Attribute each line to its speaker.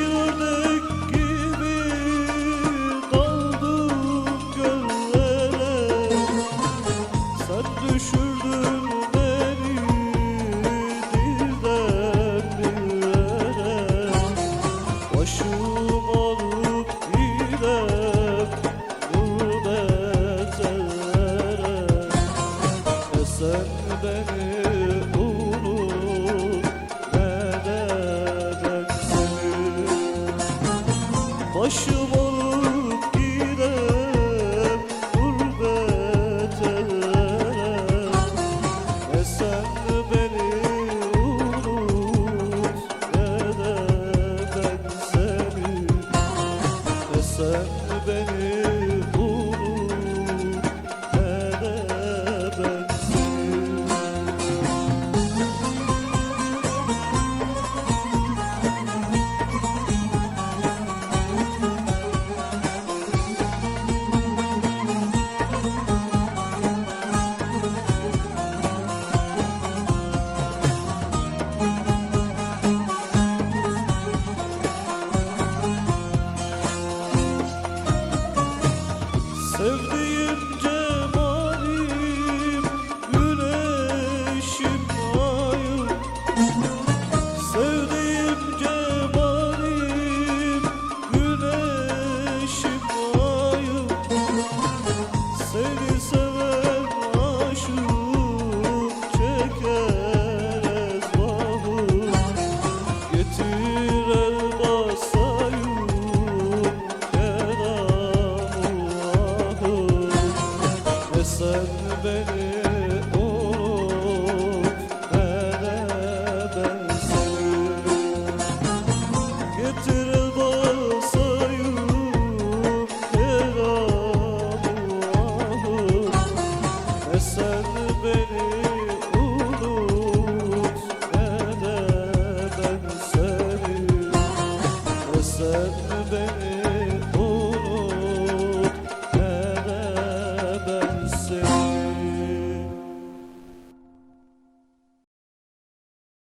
Speaker 1: yurdu aşık ol sen beni unut ne Getir basayım kelamı Ve sen beni unut ne ben sen